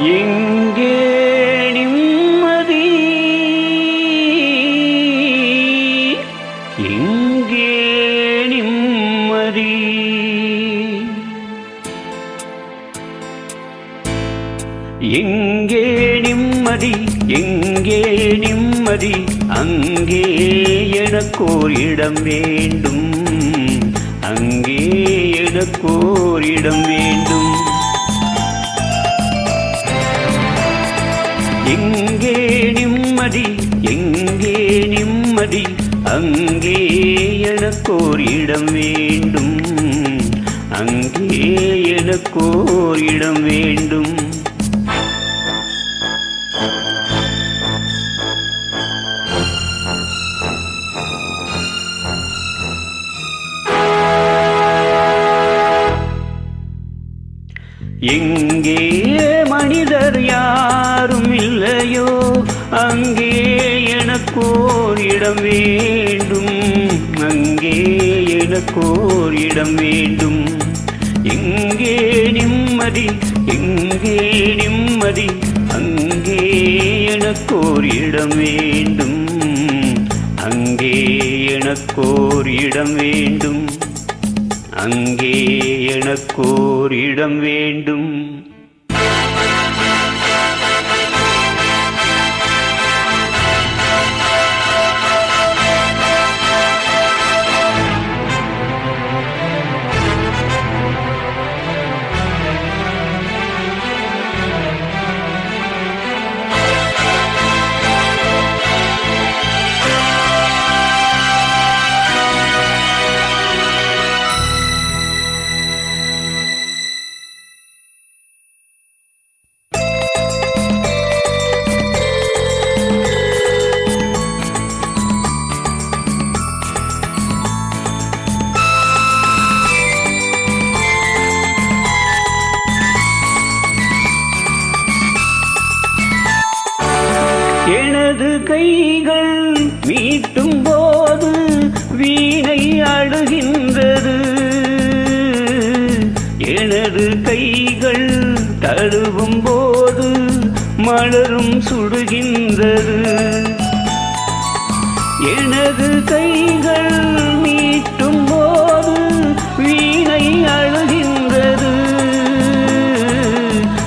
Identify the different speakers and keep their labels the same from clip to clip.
Speaker 1: எங்கே நிம்மதி? எங்கே நிம்மதி? எங்கே நிம்மதி? எங்கே நிம்மதி? அங்கே எனக்கோர் இடம் வேண்டும். அங்கே எனக்கோர் வேண்டும். எங்கே நிம்மதி எங்கே நிம்மதி? அங்கே எனக்கோர் இடம் வேண்டும். அங்கே எனக்கோர் இடம் வேண்டும். எங்கே மனிதர் யாரும் இல்லையோ அங்கே எனக்கோர் இடம் வேண்டும். அங்கே எனக்கோர் இடம் வேண்டும். எங்கே நிம்மதி எங்கே நிம்மதி அங்கே எனக்கோர் இடம் வேண்டும். அங்கே எனக்கோர் இடம் வேண்டும். அங்கே எனக்கோர் இடம் வேண்டும். எனது கைகள் மீட்டும் போது வீணை அழுகின்றது. எனது கைகள் தழுவும் போது மலரும் சுடுகின்றது. எனது கைகள் மீட்டும் போது வீணை அழுகின்றது.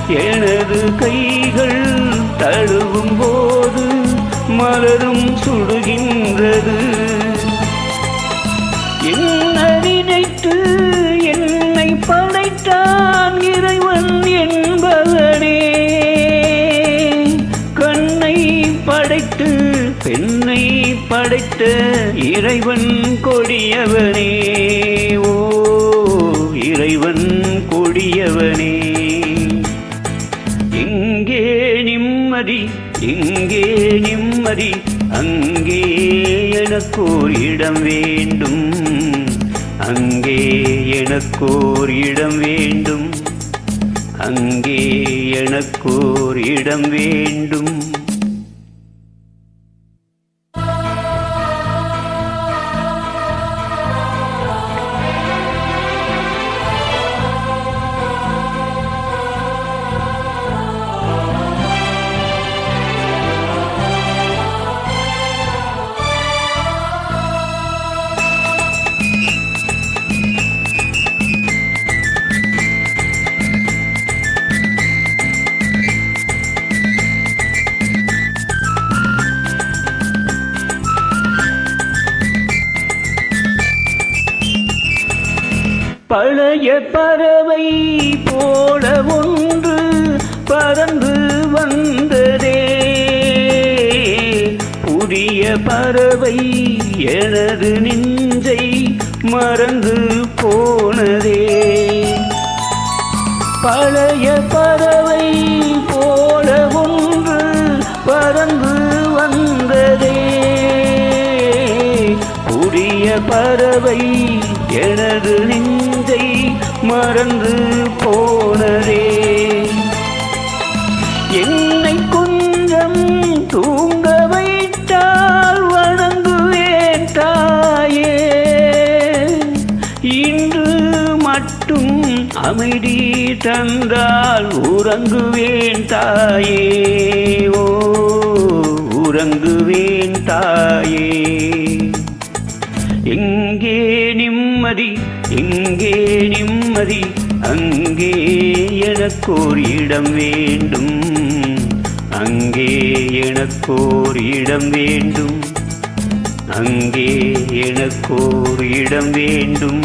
Speaker 1: எனது கைகள் தழுவும் மலரும் சுடுகின்றது. என்னை நினைத்து என்னை படைத்தான் இறைவன் என்பவனே. கண்ணை படைத்து பெண்ணை படைத்த இறைவன் கொடியவனே. ஓ இறைவன் கொடியவனே. எங்கே நிம்மதி இங்கே நிம்மதி அங்கே எனக்கோர் இடம் வேண்டும். அங்கே எனக்கோர் இடம் வேண்டும். அங்கே எனக்கோர் இடம் வேண்டும். பழைய பறவை போல ஒன்று பறந்து வந்ததே. புதிய பறவை எனது நெஞ்சை மறந்து போனதே. பழைய பறவை போல ஒன்று பறந்து வந்ததே. புதிய பறவை எனது நெஞ்சை மறந்து போனதே. என்னை கொஞ்சம் தூங்க வைத்தால் வணங்குவேன் தாயே. இன்று மட்டும் அமைதி தந்தால் உறங்குவேன் தாயே. நிம்மதி அங்கே எனக்கோர் இடம் வேண்டும். அங்கே எனக்கோர் இடம் வேண்டும். அங்கே எனக்கோர் இடம் வேண்டும்.